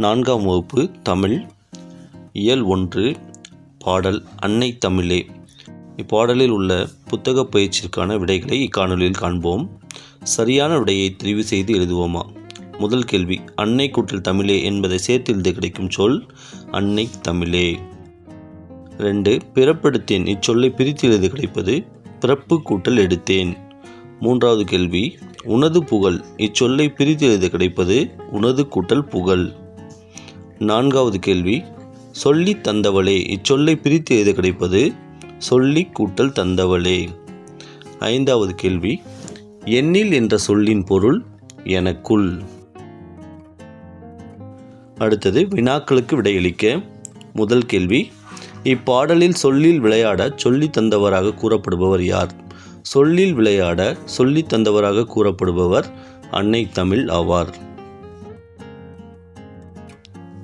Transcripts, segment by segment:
நான்காம் வகுப்பு தமிழ். இயல் ஒன்று பாடல் அன்னை தமிழே. இப்பாடலில் உள்ள புத்தக பயிற்சிக்கான விடைகளை இக்காணொலியில் காண்போம். சரியான விடையை தெரிவு செய்து எழுதுவோமா? முதல் கேள்வி அன்னை கூட்டல் தமிழே என்பதை சேர்த்து எழுத கிடைக்கும் சொல் அன்னை தமிழே. ரெண்டு பிறப்பெடுத்தேன். இச்சொல்லை பிரித்து எழுத கிடைப்பது பிறப்பு கூட்டல் எடுத்தேன். மூன்றாவது கேள்வி உனது புகழ். இச்சொல்லை பிரித்து எழுத கிடைப்பது உனது கூட்டல் புகழ். நான்காவது கேள்வி. சொல்லி தந்தவளே இச்சொல்லை பிரித்து எது கிடைப்பது? சொல்லி கூட்டல் தந்தவளே. ஐந்தாவது கேள்வி. எண்ணில் என்ற சொல்லின் பொருள் எனக்குள். அடுத்தது வினாக்களுக்கு விடையளிக்க. முதல் கேள்வி. இப்பாடலில் சொல்லில் விளையாட சொல்லி தந்தவராக கூறப்படுபவர் யார்? சொல்லில் விளையாட சொல்லி தந்தவராக கூறப்படுபவர் அன்னை தமிழ் ஆவார்.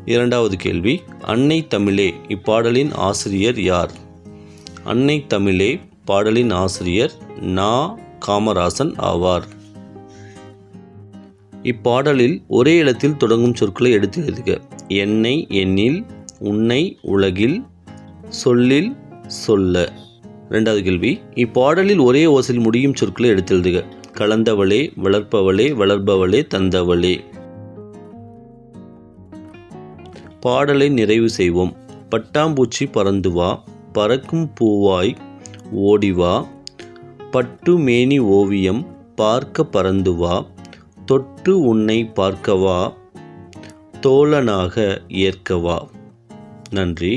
இரண்டாவது கேள்வி அன்னை தமிழே இப்பாடலின் ஆசிரியர் யார்? அன்னை தமிழே பாடலின் ஆசிரியர் நா. காமராசன் ஆவார். இப்பாடலில் ஒரே இடத்தில் தொடங்கும் சொற்களை எடுத்து எழுதுக. என்னை எண்ணில் உன்னை உலகில் சொல்லில் சொல்ல. ரெண்டாவது கேள்வி இப்பாடலில் ஒரே ஓசையில் முடியும் சொற்களை எடுத்து எழுதுக. கலந்தவளே வளர்ப்பவளே வளர்பவளே தந்தவளே. பாடலை நிறைவு செய்வோம். பட்டாம்பூச்சி பறந்து வா பறக்கும் பூவாய் ஓடி வா. பட்டு மேனி ஓவியம் பார்க்க பறந்து வா தொட்டு உன்னை பார்க்கவா தோழனாக ஏற்கவா நன்றி.